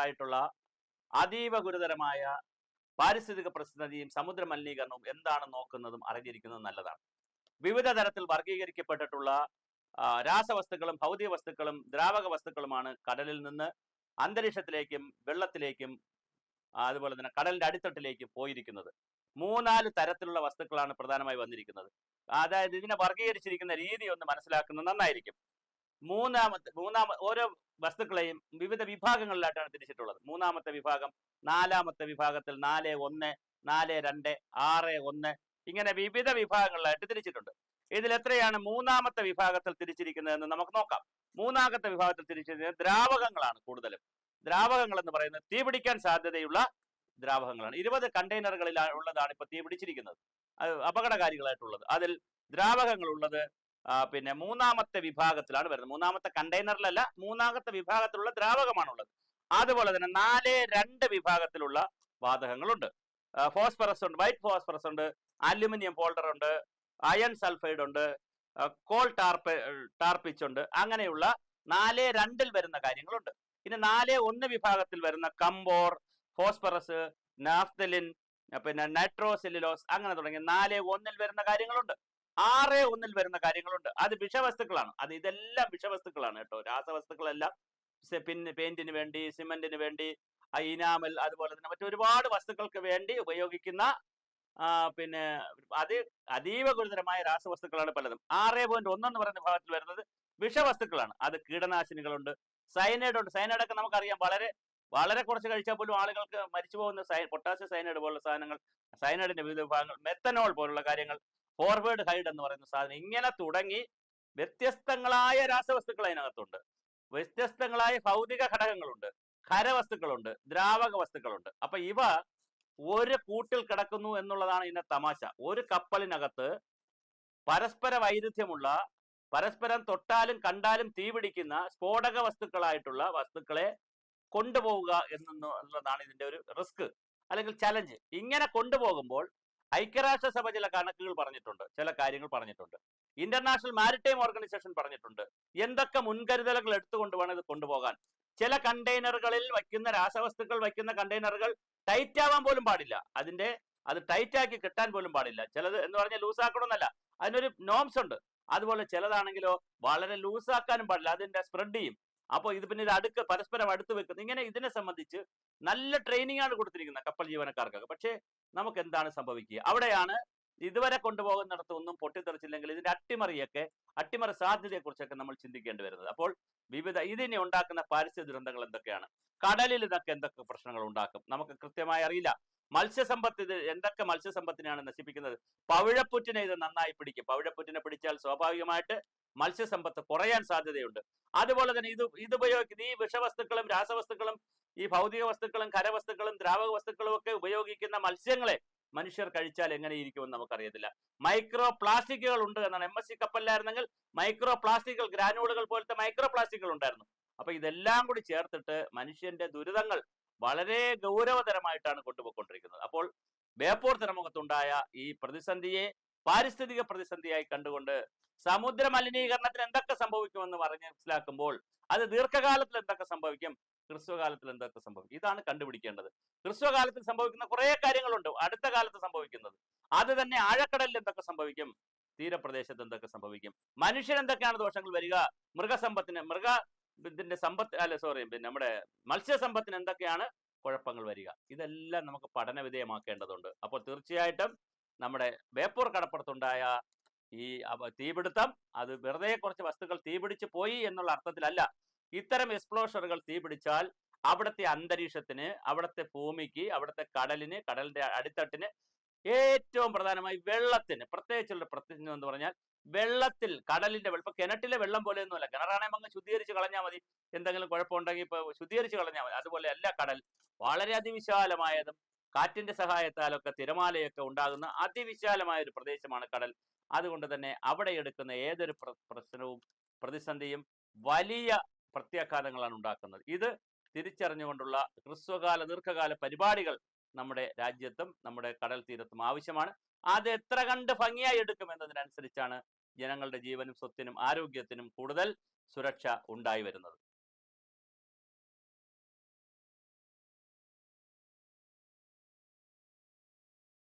ഉണ്ടായിട്ടുള്ള അതീവ ഗുരുതരമായ പാരിസ്ഥിതിക പ്രതിസന്ധിയും സമുദ്ര മലിനീകരണവും എന്താണ് നോക്കുന്നതും അറിഞ്ഞിരിക്കുന്നതും നല്ലതാണ്. വിവിധ തരത്തിൽ വർഗീകരിക്കപ്പെട്ടിട്ടുള്ള രാസവസ്തുക്കളും ഭൗതിക വസ്തുക്കളും ദ്രാവക വസ്തുക്കളുമാണ് കടലിൽ നിന്ന് അന്തരീക്ഷത്തിലേക്കും വെള്ളത്തിലേക്കും അതുപോലെ തന്നെ കടലിന്റെ അടിത്തട്ടിലേക്കും പോയിരിക്കുന്നത്. മൂന്നാൽ തരത്തിലുള്ള വസ്തുക്കളാണ് പ്രധാനമായി വന്നിരിക്കുന്നത്. അതായത് ഇതിനെ വർഗീകരിച്ചിരിക്കുന്ന രീതി ഒന്ന് മനസ്സിലാക്കുന്നത് നന്നായിരിക്കും. മൂന്നാമത്തെ മൂന്നാമ ഓരോ വസ്തുക്കളെയും വിവിധ വിഭാഗങ്ങളിലായിട്ടാണ് തിരിച്ചിട്ടുള്ളത്. മൂന്നാമത്തെ വിഭാഗം നാലാമത്തെ വിഭാഗത്തിൽ നാല് ഒന്ന് നാല് രണ്ട് ആറ് ഒന്ന് ഇങ്ങനെ വിവിധ വിഭാഗങ്ങളിലായിട്ട് തിരിച്ചിട്ടുണ്ട്. ഇതിൽ എത്രയാണ് മൂന്നാമത്തെ വിഭാഗത്തിൽ തിരിച്ചിരിക്കുന്നതെന്ന് നമുക്ക് നോക്കാം. മൂന്നാമത്തെ വിഭാഗത്തിൽ തിരിച്ചിരിക്കുന്നത് ദ്രാവകങ്ങളാണ് കൂടുതലും. ദ്രാവകങ്ങൾ എന്ന് പറയുന്നത് തീപിടിക്കാൻ സാധ്യതയുള്ള ദ്രാവകങ്ങളാണ്. ഇരുപത് കണ്ടെയ്നറുകളിൽ ഉള്ളതാണ് ഇപ്പൊ തീപിടിച്ചിരിക്കുന്നത് അപകടകാരികളായിട്ടുള്ളത്. അതിൽ ദ്രാവകങ്ങൾ ഉള്ളത് പിന്നെ മൂന്നാമത്തെ വിഭാഗത്തിലാണ് വരുന്നത്. മൂന്നാമത്തെ കണ്ടെയ്നറിലല്ല മൂന്നാമത്തെ വിഭാഗത്തിലുള്ള ദ്രാവകമാണുള്ളത്. അതുപോലെ തന്നെ നാല് രണ്ട് വിഭാഗത്തിലുള്ള വാതകങ്ങളുണ്ട്. ഫോസ്ഫറസ് ഉണ്ട് വൈറ്റ് ഫോസ്ഫറസ് ഉണ്ട് അലുമിനിയം പോൾഡർ ഉണ്ട് അയൺ സൾഫൈഡ് ഉണ്ട് കോൾ ടാർപ്പ് ടാർപ്പിച്ച് ഉണ്ട് അങ്ങനെയുള്ള നാല് രണ്ടിൽ വരുന്ന കാര്യങ്ങളുണ്ട്. ഇനി നാല് ഒന്ന് വിഭാഗത്തിൽ വരുന്ന കമ്പോർ ഫോസ്ഫറസ് നാഫ്തലിൻ പിന്നെ നൈട്രോസെല്ലുലോസ് അങ്ങനെ തുടങ്ങിയ നാല് ഒന്നിൽ വരുന്ന കാര്യങ്ങളുണ്ട്. ആറ് ഒന്നിൽ വരുന്ന കാര്യങ്ങളുണ്ട്. അത് വിഷവസ്തുക്കളാണ്. അത് ഇതെല്ലാം വിഷവസ്തുക്കളാണ് കേട്ടോ. രാസവസ്തുക്കളെല്ലാം പിന്നെ പെയിന്റിന് വേണ്ടി സിമെന്റിന് വേണ്ടി ഇനാമൽ അതുപോലെ തന്നെ മറ്റൊരുപാട് വസ്തുക്കൾക്ക് വേണ്ടി ഉപയോഗിക്കുന്ന പിന്നെ അത് അതീവ ഗുരുതരമായ രാസവസ്തുക്കളാണ് പലതും. ആറ് പോയിന്റ് ഒന്നെന്ന് പറയുന്ന വിഭാഗത്തിൽ വരുന്നത് വിഷവസ്തുക്കളാണ്. അത് കീടനാശിനികളുണ്ട്. സൈനൈഡ് ഉണ്ട്. സൈനൈഡ് ഒക്കെ നമുക്കറിയാം. വളരെ വളരെ കുറച്ച് കഴിച്ചാൽ പോലും ആളുകൾക്ക് മരിച്ചു പോകുന്ന സൈ പൊട്ടാസ്യം സൈനൈഡ് പോലുള്ള സാധനങ്ങൾ സൈനൈഡിന്റെ വിവിധ വിഭാഗങ്ങൾ മെത്തനോൾ പോലുള്ള കാര്യങ്ങൾ ഫോർവേഡ് ഹൈഡ് എന്ന് പറയുന്ന സാധനം ഇങ്ങനെ തുടങ്ങി വ്യത്യസ്തങ്ങളായ രാസവസ്തുക്കൾ അതിനകത്തുണ്ട്. വ്യത്യസ്തങ്ങളായ ഭൗതിക ഘടകങ്ങളുണ്ട്. ഖരവസ്തുക്കളുണ്ട്. ദ്രാവക വസ്തുക്കളുണ്ട്. അപ്പൊ ഇവ ഒരു കൂട്ടിൽ കിടക്കുന്നു എന്നുള്ളതാണ് ഇതിന്റെ തമാശ. ഒരു കപ്പലിനകത്ത് പരസ്പര വൈരുദ്ധ്യമുള്ള പരസ്പരം തൊട്ടാലും കണ്ടാലും തീപിടിക്കുന്ന സ്ഫോടക വസ്തുക്കളായിട്ടുള്ള വസ്തുക്കളെ കൊണ്ടുപോവുക എന്നുള്ളതാണ് ഇതിന്റെ ഒരു റിസ്ക് അല്ലെങ്കിൽ ചലഞ്ച്. ഇങ്ങനെ കൊണ്ടുപോകുമ്പോൾ ഐക്യരാഷ്ട്രസഭ ചില കണക്കുകൾ പറഞ്ഞിട്ടുണ്ട് ചില കാര്യങ്ങൾ പറഞ്ഞിട്ടുണ്ട്. ഇന്റർനാഷണൽ മാരിടൈം ഓർഗനൈസേഷൻ പറഞ്ഞിട്ടുണ്ട്. എന്തൊക്കെ മുൻകരുതലുകൾ എടുത്തുകൊണ്ട് വേണം ഇത് കൊണ്ടുപോകാൻ? ചില കണ്ടെയ്നറുകളിൽ വയ്ക്കുന്ന രാസവസ്തുക്കൾ വയ്ക്കുന്ന കണ്ടെയ്നറുകൾ ടൈറ്റ് ആവാൻ പോലും പാടില്ല. അതിന്റെ അത് ടൈറ്റ് ആക്കി കിട്ടാൻ പോലും പാടില്ല. ചിലത് എന്ന് പറഞ്ഞാൽ ലൂസ് ആക്കണമെന്നല്ല. അതിനൊരു നോംസ് ഉണ്ട്. അതുപോലെ ചിലതാണെങ്കിലോ വളരെ ലൂസാക്കാനും പാടില്ല. അതിന്റെ സ്പ്രെഡ് ചെയ്യും. അപ്പോൾ ഇത് പിന്നെ ഇത് അടുക്ക പരസ്പരം അടുത്ത് വെക്കുന്നത് ഇങ്ങനെ ഇതിനെ സംബന്ധിച്ച് നല്ല ട്രെയിനിങ് ആണ് കൊടുത്തിരിക്കുന്നത് കപ്പൽ ജീവനക്കാർക്കൊക്കെ. പക്ഷേ നമുക്ക് എന്താണ് സംഭവിക്കുക? അവിടെയാണ് ഇതുവരെ കൊണ്ടുപോകുന്നിടത്ത് ഒന്നും പൊട്ടിത്തെറിച്ചില്ലെങ്കിൽ ഇതിന്റെ അട്ടിമറിയൊക്കെ അട്ടിമറി സാധ്യതയെക്കുറിച്ചൊക്കെ നമ്മൾ ചിന്തിക്കേണ്ടി വരുന്നത്. അപ്പോൾ വിവിധ ഇതിനെ ഉണ്ടാക്കുന്ന പാരിസ്ഥിതിക ദുരന്തങ്ങൾ എന്തൊക്കെയാണ്? കടലിൽ ഇതൊക്കെ എന്തൊക്കെ പ്രശ്നങ്ങൾ ഉണ്ടാക്കും? നമുക്ക് കൃത്യമായി അറിയില്ല. മത്സ്യസമ്പത്ത് ഇത് എന്തൊക്കെ മത്സ്യസമ്പത്തിനെയാണ് നശിപ്പിക്കുന്നത്? പവിഴപ്പുറ്റിനെ ഇത് നന്നായി പിടിക്കും. പവിഴപ്പുറ്റിനെ പിടിച്ചാൽ സ്വാഭാവികമായിട്ട് മത്സ്യസമ്പത്ത് കുറയാൻ സാധ്യതയുണ്ട്. അതുപോലെ തന്നെ ഇത് ഇത് ഉപയോഗിക്കുന്ന ഈ വിഷവസ്തുക്കളും രാസവസ്തുക്കളും ഈ ഭൗതിക വസ്തുക്കളും ഖരവസ്തുക്കളും ദ്രാവക വസ്തുക്കളും ഒക്കെ ഉപയോഗിക്കുന്ന മത്സ്യങ്ങളെ മനുഷ്യർ കഴിച്ചാൽ എങ്ങനെ ഇരിക്കുമെന്ന് നമുക്കറിയത്തില്ല. മൈക്രോ പ്ലാസ്റ്റിക്കുകൾ ഉണ്ട് എന്നാണ് എം എസ് സി കപ്പലിലായിരുന്നെങ്കിൽ മൈക്രോ പ്ലാസ്റ്റിക്കുകൾ ഗ്രാനുകളുകൾ പോലത്തെ മൈക്രോ പ്ലാസ്റ്റിക്കുകൾ ഉണ്ടായിരുന്നു. അപ്പൊ ഇതെല്ലാം കൂടി ചേർത്തിട്ട് മനുഷ്യന്റെ ദുരിതങ്ങൾ വളരെ ഗൗരവതരമായിട്ടാണ് കൊണ്ടുപോയിക്കൊണ്ടിരിക്കുന്നത്. അപ്പോൾ ബേപ്പൂർ തുറമുഖത്തുണ്ടായ ഈ പ്രതിസന്ധിയെ പാരിസ്ഥിതിക പ്രതിസന്ധിയായി കണ്ടുകൊണ്ട് സമുദ്ര മലിനീകരണത്തിന് എന്തൊക്കെ സംഭവിക്കുമെന്ന് പറഞ്ഞ് മനസ്സിലാക്കുമ്പോൾ അത് ദീർഘകാലത്തിൽ എന്തൊക്കെ സംഭവിക്കും? ഹ്രസ്വകാലത്തിൽ എന്തൊക്കെ സംഭവിക്കും? ഇതാണ് കണ്ടുപിടിക്കേണ്ടത്. ഹ്രസ്വകാലത്തിൽ സംഭവിക്കുന്ന കുറേ കാര്യങ്ങളുണ്ട്. അടുത്ത കാലത്ത് സംഭവിക്കുന്നത്. അത് തന്നെ ആഴക്കടലിൽ എന്തൊക്കെ സംഭവിക്കും? തീരപ്രദേശത്ത് എന്തൊക്കെ സംഭവിക്കും? മനുഷ്യൻ എന്തൊക്കെയാണ് ദോഷങ്ങൾ വരിക? മൃഗസമ്പത്തിന് മൃഗ ഇതിന്റെ സമ്പത്ത് അല്ല സോറി പിന്നെ നമ്മുടെ മത്സ്യസമ്പത്തിന് എന്തൊക്കെയാണ് കുഴപ്പങ്ങൾ വരിക? ഇതെല്ലാം നമുക്ക് പഠന വിധേയമാക്കേണ്ടതുണ്ട് അപ്പോൾ തീർച്ചയായിട്ടും നമ്മുടെ ബേപ്പൂർ കടപ്പുറത്തുണ്ടായ ഈ തീപിടുത്തം അത് വെറുതെ കുറച്ച് വസ്തുക്കൾ തീപിടിച്ച് പോയി എന്നുള്ള അർത്ഥത്തിലല്ല. ഇത്തരം എക്സ്പ്ലോഷറുകൾ തീപിടിച്ചാൽ അവിടുത്തെ അന്തരീക്ഷത്തിന് അവിടുത്തെ ഭൂമിക്ക് അവിടുത്തെ കടലിന് കടലിന്റെ അടിത്തട്ടിന് ഏറ്റവും പ്രധാനമായി വെള്ളത്തിന് പ്രത്യേകിച്ചുള്ള പ്രത്യേകം എന്ന് പറഞ്ഞാൽ വെള്ളത്തിൽ കടലിന്റെ വെള്ളം കിണറ്റിലെ വെള്ളം പോലെയൊന്നുമല്ല കിണറാണെങ്കിൽ അങ്ങ് ശുദ്ധീകരിച്ച് കളഞ്ഞാൽ മതി. എന്തെങ്കിലും കുഴപ്പമുണ്ടെങ്കിൽ ഇപ്പൊ ശുദ്ധീകരിച്ച് കളഞ്ഞാൽ മതി. അതുപോലെ അല്ല കടൽ. വളരെ അതിവിശാലമായതും കാറ്റിന്റെ സഹായത്താലൊക്കെ തിരമാലയൊക്കെ ഉണ്ടാകുന്ന അതിവിശാലമായ ഒരു പ്രദേശമാണ് കടൽ. അതുകൊണ്ട് തന്നെ അവിടെ എടുക്കുന്ന ഏതൊരു പ്രശ്നവും പ്രതിസന്ധിയും വലിയ പ്രത്യാഘാതങ്ങളാണ് ഉണ്ടാക്കുന്നത്. ഇത് തിരിച്ചറിഞ്ഞുകൊണ്ടുള്ള ഹ്രസ്വകാല ദീർഘകാല പരിപാടികൾ നമ്മുടെ രാജ്യത്തും നമ്മുടെ കടൽ തീരത്തും ആവശ്യമാണ്. അത് എത്ര കണ്ട് ഭംഗിയായി എടുക്കും എന്നതിനനുസരിച്ചാണ് ജനങ്ങളുടെ ജീവനും സ്വത്തിനും ആരോഗ്യത്തിനും കൂടുതൽ സുരക്ഷ ഉണ്ടായി വരുന്നത്.